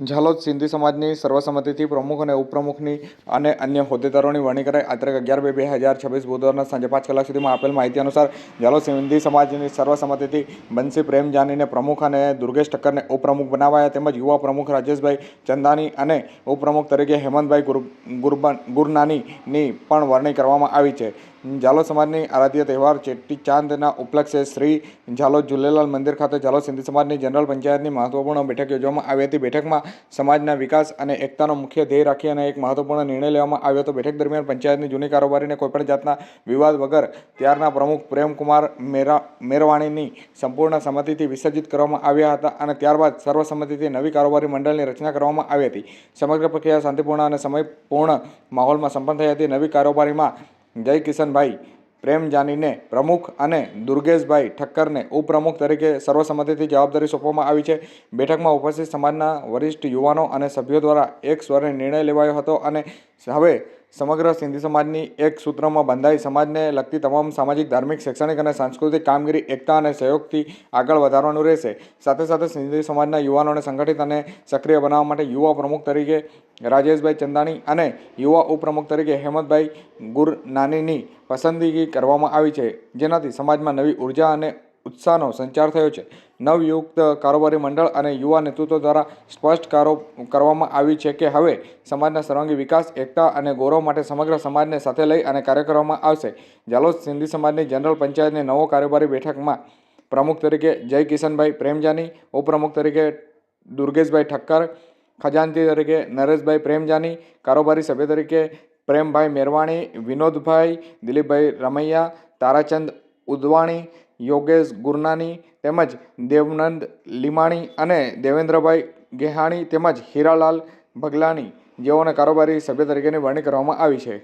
ઝાલોદ સિંધી સમાજની સર્વસંમતિથી પ્રમુખ અને ઉપપ્રમુખની અને અન્ય હોદ્દેદારોની વરણી કરાઈ. આ અગિયાર બે બે હજાર છવ્વીસ બુધવારના સાંજે પાંચ કલાક સુધીમાં આપેલ માહિતી અનુસાર ઝાલોદ સિંધી સમાજની સર્વસંમતિથી બંસી પ્રેમ જાનીને પ્રમુખ અને દુર્ગેશ ઠક્કરને ઉપપ્રમુખ બનાવાયા તેમજ યુવા પ્રમુખ રાજેશભાઈ ચંદાની અને ઉપપ્રમુખ તરીકે હેમંતભાઈ ગુરનાનીની પણ વરણી કરવામાં આવી છે. ઝાલોદ સમાજની આરાધ્ય તહેવાર ચેટી ચાંદના ઉપલક્ષે શ્રી ઝાલો ઝુલેલાલ મંદિર ખાતે ઝાલો સિંધી સમાજની જનરલ પંચાયતની મહત્વપૂર્ણ બેઠક યોજવામાં આવી હતી. બેઠકમાં સમાજના વિકાસ અને એકતાનો મુખ્ય ધ્યેય રાખી અને એક મહત્વપૂર્ણ નિર્ણય લેવામાં આવ્યો હતો. બેઠક દરમિયાન પંચાયતની જૂની કારોબારીને કોઈપણ જાતના વિવાદ વગર ત્યારના પ્રમુખ પ્રેમકુમાર મેરા, મેરવાણીની સંપૂર્ણ સંમતિથી વિસર્જિત કરવામાં આવ્યા હતા અને ત્યારબાદ સર્વસંમતિથી નવી કારોબારી મંડળની રચના કરવામાં આવી હતી. સમગ્ર પ્રક્રિયા શાંતિપૂર્ણ અને સમયપૂર્ણ માહોલમાં સંપન્ન થઈ હતી. નવી કારોબારીમાં જય કિશનભાઈ પ્રેમ જાનીને પ્રમુખ અને દુર્ગેશભાઈ ઠક્કરને ઉપપ્રમુખ તરીકે સર્વસંમતિથી જવાબદારી સોંપવામાં આવી છે. બેઠકમાં ઉપસ્થિત સમાજના વરિષ્ઠ યુવાનો અને સભ્યો દ્વારા એક સ્વરે નિર્ણય લેવાયો હતો અને હવે સમગ્ર સિંધી સમાજની એક સૂત્રમાં બંધાઈ સમાજને લગતી તમામ સામાજિક, ધાર્મિક, શૈક્ષણિક અને સાંસ્કૃતિક કામગીરી, એકતા અને સહયોગથી આગળ વધારવાનું રહેશે. સાથે સાથે સિંધી સમાજના યુવાનોને સંગઠિત અને સક્રિય બનાવવા માટે યુવા પ્રમુખ તરીકે રાજેશભાઈ ચંદાણી અને યુવા ઉપપ્રમુખ તરીકે હેમંતભાઈ ગુરનાનીની પસંદગી કરવામાં આવી છે. જેનાથી સમાજમાં નવી ઊર્જા અને ઉત્સાહનો સંચાર થયો છે. નવયુક્ત કારોબારી મંડળ અને યુવા નેતૃત્વ દ્વારા સ્પષ્ટ કારો, કરવામાં આવી છે કે હવે સમાજના સર્વાંગી વિકાસ, એકતા અને ગૌરવ માટે સમગ્ર સમાજને સાથે લઈ અને કાર્ય કરવામાં આવશે. જાલોદ સિંધી સમાજની જનરલ પંચાયતની નવો કારોબારી બેઠકમાં પ્રમુખ તરીકે જય કિશનભાઈ પ્રેમજાની, ઉપપ્રમુખ તરીકે દુર્ગેશભાઈ ઠક્કર, ખજાનચી તરીકે નરેશભાઈ પ્રેમજાની, કારોબારી સભ્ય તરીકે પ્રેમભાઈ મેરવાણી, વિનોદભાઈ દિલીપભાઈ રમૈયા, તારાચંદ ઉદવાણી યોગેશ ગુરનાની તેમજ દેવનંદ લીમાણી અને દેવેન્દ્રભાઈ ગેહાણી તેમજ હીરાલાલ ભગલાની જેઓને કારોબારી સભ્ય તરીકેની વરણી કરવામાં આવી છે.